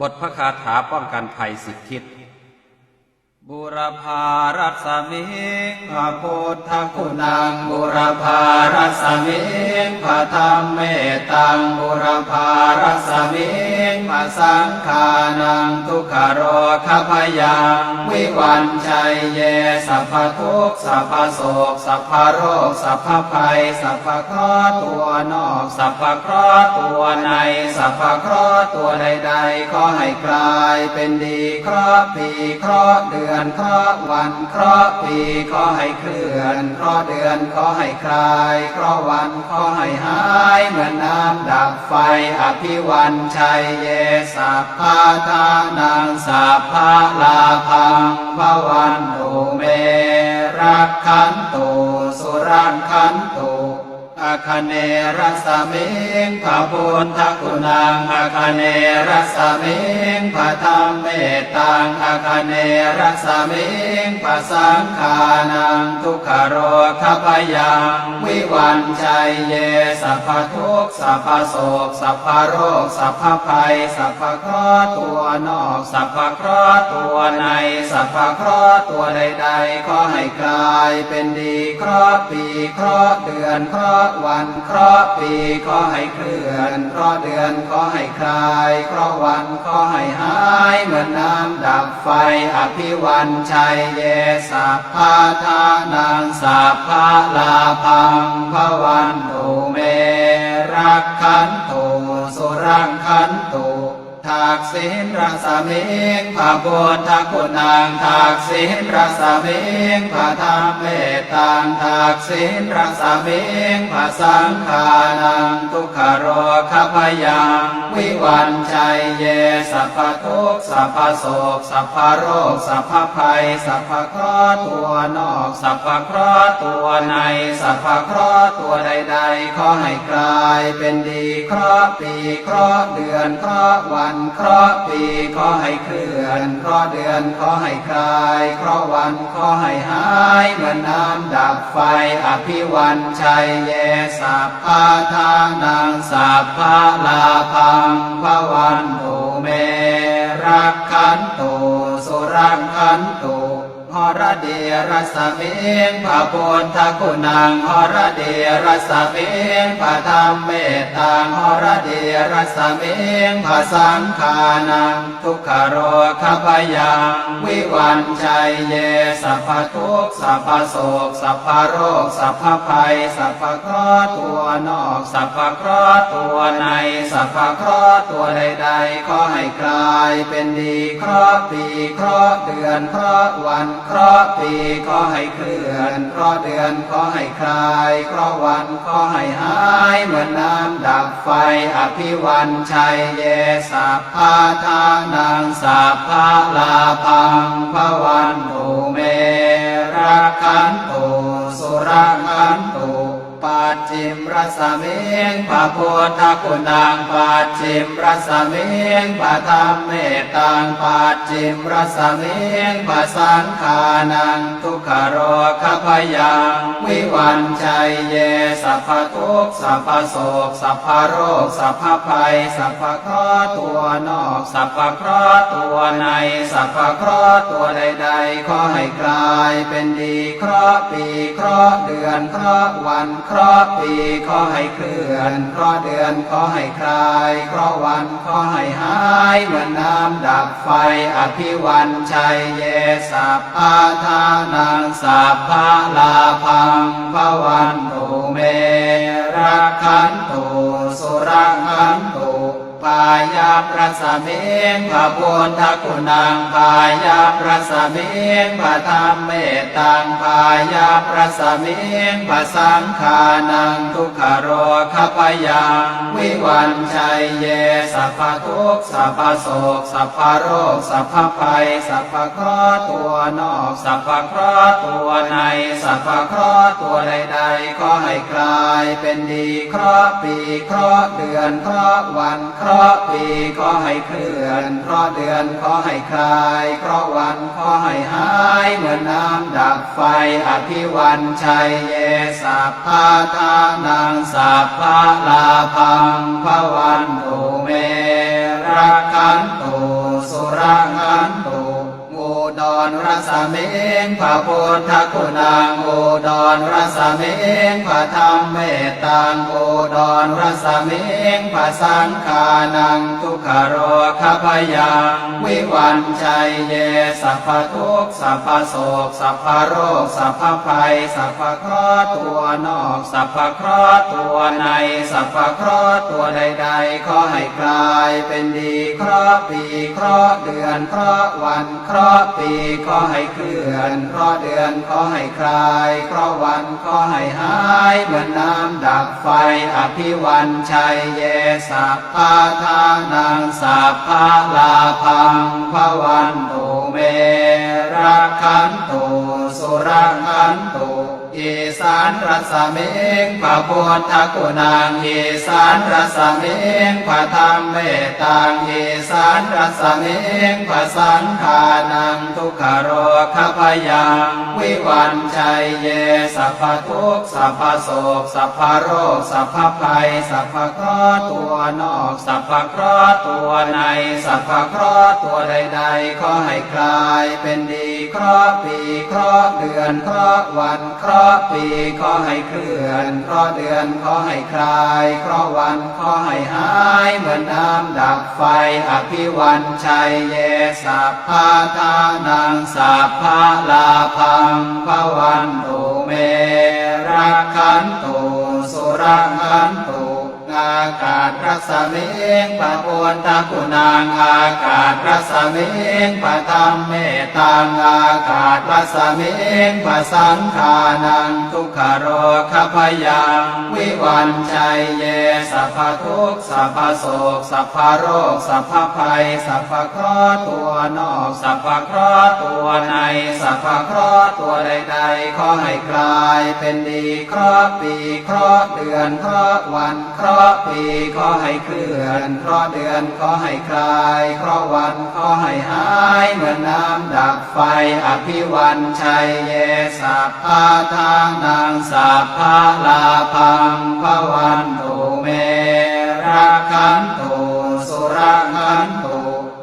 บทพระคาถาป้องกันภัยสิบทิศ บุรพารัศมิงพระพุทธคุณังบุรพารัศมิงพระธรรมเมตังบุรพารัศมิงพระสังฆานังทุกขโรคพยังวิวันชัยเยสัพพทุกสัพพโศกสัพพโรคสัพพภัยสัพพเคราะห์ตัวนอกสัพพเคราะห์ตัวในสัพพเคราะห์ตัวใดๆขอให้กลายเป็นดีเคราะห์ปีเคราะห์เดือนเคราะห์วันเคราะห์ปีขอให้เคลื่อนเคราะห์เดือนขอให้คลายเคราะห์วันขอให้หายเหมือนน้ำดับไฟอภิวันชัยเยสัพพาทานังสัพพะลาพังพวันตุเมรักขันตุสุรังคันตุ อาคเนรัสมิงพระพุทธคุณังอาคเนรัสมิงพระธรรมเมตตังอาคเนรัสมิงพระสังฆานังทุกขโรคพยัง วิวันชัยเยสัพพทุกสัพพโศกสัพพโรคสัพพภัยสัพพคราะตัวนอกสัพพคราะตัวในสัพพคราะตัวใดๆขอให้กลายเป็นดีคราะปีคราะเดือนคราะวันเคราะห์ปีขอให้เคลื่อนเคราะห์เดือนขอให้คลายเคราะห์วันขอให้หายเหมือนน้ำดับไฟอภิวันชัยเยสัพพาทานังสัพพะลาพังพวันตุเมรักขันตุสุรังขันตุ ทักษิณรสมิงพระพุทธคุณังทักษิณรสมิงพระธรรมเมตตังทักษิณรสมิงพระสังฆานังทุกขโรคพยังวิวันชัยเยสัพพทุกสัพพโศกสัพพโรคสัพพภัยสัพพเคราะห์ตัวนอก สัพพเคราะห์ตัวใน สัพพเคราะห์ตัวใดๆขอให้กลายเป็นดีเคราะห์ปีเคราะห์เดือนเคราะห์วันเคราะห์ปีขอให้เคลื่อนเคราะห์เดือนขอให้คลายเคราะห์วันขอให้หายเหมือนน้ำดับไฟอภิวันชัยเยสัพพาทานังสัพพะลาพังพวันตุเมรักขันโตสุรังขันโต หรเดรสมิงพระพุทธคุณังหรเดรสมิงพระธรรมเมตตังหรเดรสมิงพระสังฆานังทุกขโรคพยัง วิวันชัยเยสัพพทุกสัพพโศกสัพพโรคสัพพภัยสัพพเคราะห์ตัวนอกสัพพเคราะห์ตัวในสัพพเคราะห์ตัวใดๆขอให้กลายเป็นดีเคราะห์ปีเคราะห์เดือนเคราะห์วันเคพราะปีขอให้เคลื่อน เพราะเดือนขอให้คลาย เพราะวันขอให้หาย เหมือนน้ำดับไฟ อภิวันชัยเยสัพพาทานังสัพพะลาพังพวันตุเมรักขันตุสุรังคันตุ ปัจจิมรสมิงพระพุทธคุณังปัจจิมรสมิงพระธรรมเมตตังปัจจิมรสมิงพระสังฆานังทุกขโรคพยังวิวันชัยเยสัพพทุกสัพพโศกสัพพโรคสัพพภัยสัพพเคราะห์ตัวนอกสัพพเคราะห์ตัวในสัพพเคราะห์ตัวใดๆขอให้กลายเป็นดีเคราะห์ปีเคราะห์เดือนเคราะห์วันเคราะห์ปีขอให้เคลื่อนเคราะห์เดือนขอให้คลายเคราะห์วันขอให้หายเหมือนน้ำดับไฟอภิวันชัยเยสัพพาทานังสัพพาลาพังพวันาประสมิงพระพุทธคุณังปายาประสมิงพระธรรมเมตตังปายาประสมิงพระสังฆานังทุกขโรคพยังวิวันชัยเยสัพพทุกสัพพโศกสัพพโรคสัพพภัยสัพพเคราะห์ตัวนอกสัพพเคราะห์ตัวในสัพพเคราะห์ตัวใดๆขอให้กลายเป็นดีเคราะห์ปีเคราะห์เดือนเคราะห์วันเคราะห์ปีขอให้เคลื่อนเพราะเดือนขอให้คลายเพราะวันขอให้หายเหมือนน้ำดับไฟอภิวันชัยเยสัพพาทานังสัพพะลาพังพวันตุเมรักขันตุ มิงพระพุทธคุณังอุดรรสมิงพระธรรมเมตตังอุดรรสมิงพระสังฆานังทุกขโรคพยังวิวันชัยเยสัพพทุกสัพพโศกสัพพโรคสัพพภัยสัพพเคราะห์ตัวนอกสัพพเคราะห์ตัวในสัพพเคราะห์ตัวใดๆขอให้กลายเป็นดีเคราะห์ปีเคราะห์เดือนเคราะห์วันเคราะห์ปีขอให้เคลื่อนเพราะเดือนขอให้คลายเพราะวันขอให้หายเหมือนน้ำดับไฟอภิวันชัยเยสัพพาทานังสัพพาลาพังพวันตุเมรักขันตุสุรักขันตุ อีสานรัศมิงพระพุทธกุณังอีสานรัศมิงพระธรรมเมตตังอีสานรัศมิงพระสังฆานังทุกขโรคพยังวิวันชัยเยสัพพทุกสัพพโศกสัพพโรคสัพพภัยสัพพเคราะห์ตัวนอกสัพพเคราะห์ตัวในสัพพเคราะห์ตัวใดๆขอให้คลายเป็นดีเคราะห์ปีเคราะห์เดือนเคราะห์วันเคราะห์ปีขอให้เคลื่อนเคราะเดือนขอให้คลายเคราะวันขอให้หาย เหมือนน้ำดับไฟ อภิวันชัยเยสัพพาทานังสัพพาลาพังพวันตุเมรักขันตุสุรักขันตุ อากาศรัศมิงปะปวนตะคุณางอากาศรัศมิงปะธรรมเมตตังอากาศรัศมิงปะสังขานังทุกขโรคพยังวิวันชัยเยสัพพทุกสัพพโศกสัพพโรคสัพพภัยสัพพเคราะห์ตัวนอกสัพพเคราะห์ตัวในสัพพเคราะห์ตัวใดๆขอให้กลายเป็นดีเคราะห์ปีเคราะห์เดือนเคราะห์วันเคราะห์ปีขอให้เคลื่อนเพราะเดือนขอให้คลายเพราะวันขอให้หายเหมือนน้ำดับไฟอภิวันชัยเยสัพพาทานังสัพพาลาพังพวันตุเมรักขันตุสุรักขันต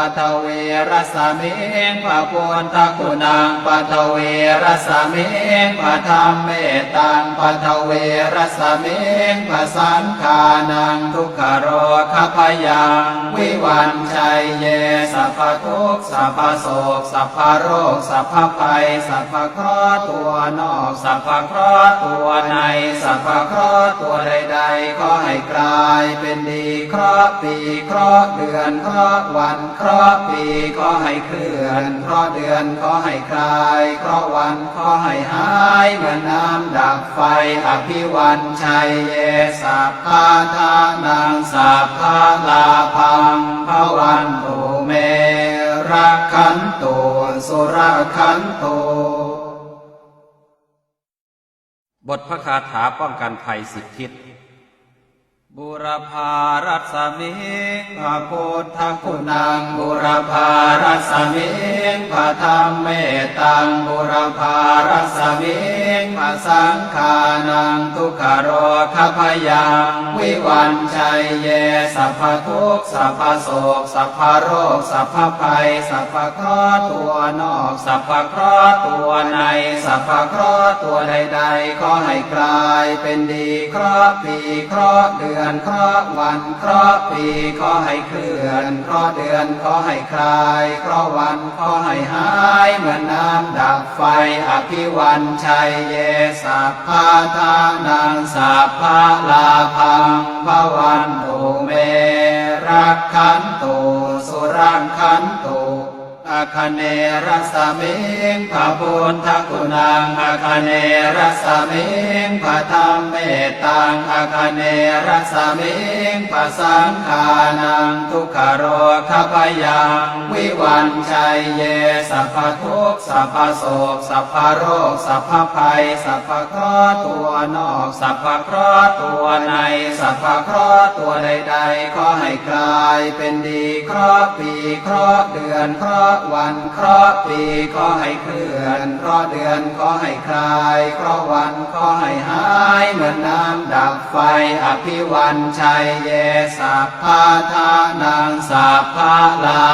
ปัทเวรสมิงพระพุทธคุณังปัทเวรสมิงพระธรรมเมตังปัทเวรสมิงพระสังฆานังทุกขโรคพยังวิวันชัยเยสัพพทุกสัพพโศกสัพพโรคสัพพภัยสัพพเคราะห์ตัวนอกสัพพเคราะห์ตัวในสัพพเคราะห์ตัวใดๆขอให้กลายเป็นดีเคราะห์ปีเคราะห์เดือนเคราะห์วันเคราะห์ราะปีขอให้เคลื่อนเคราะเดือนขอให้คลายเคราะวันขอให้หายเหมือนน้ำดับไฟอภิวันชัยเยสัพพาทานังสัพพาลาพังพวันตุเมรักขันตุสุรักขันตุบทพระคาถาป้องกันภัยสิบทิศ บุรพารัศมิงพระพุทธคุณังบุรพารัศมิงพระธรรมเมตังบุรพารัศมิงพระสังฆานังทุกขโรคพยังวิวันชัยเยสัพพทุกสัพพโศกสัพพโรคสัพพภัยสัพพเคราะห์ตัวนอกสัพพเคราะห์ตัวในสัพพเคราะห์ตัวใดๆขอให้กลายเป็นดีเคราะห์ปีเคราะห์เดือนเคราะห์วันเคราะห์ปีขอให้เคลื่อนเคราะห์เดือนขอให้คลายเคราะห์วันขอให้หายเหมือนน้ำดับไฟอภิวันชัยเยสัพพาทานังสัพพาลาภังพวันตุเมรักขันตุสุรังขันตุ อาคเนรสมิงพระพุทธคุณังอาคเนรสมิงพระธรรมเมตตังอาคเนรสมิงพระสังฆานังทุกขโรคพยัง วิวันชัยเยสัพพทุกสัพพโศกสัพพโรคสัพพภัยสัพพเคราะห์ตัวนอกสัพพเคราะห์ตัวในสัพพเคราะห์ตัวใดๆขอให้กลายเป็นดีเคราะห์ปีเคราะห์เดือนเคราะห์วันเคราะห์ปีขอให้เคลื่อนเคราะห์เดือนขอให้คลายเคราะห์วันขอให้หายเหมือนน้ำดับไฟอภิวันชัยเยสัพพาทานังสัพพาลา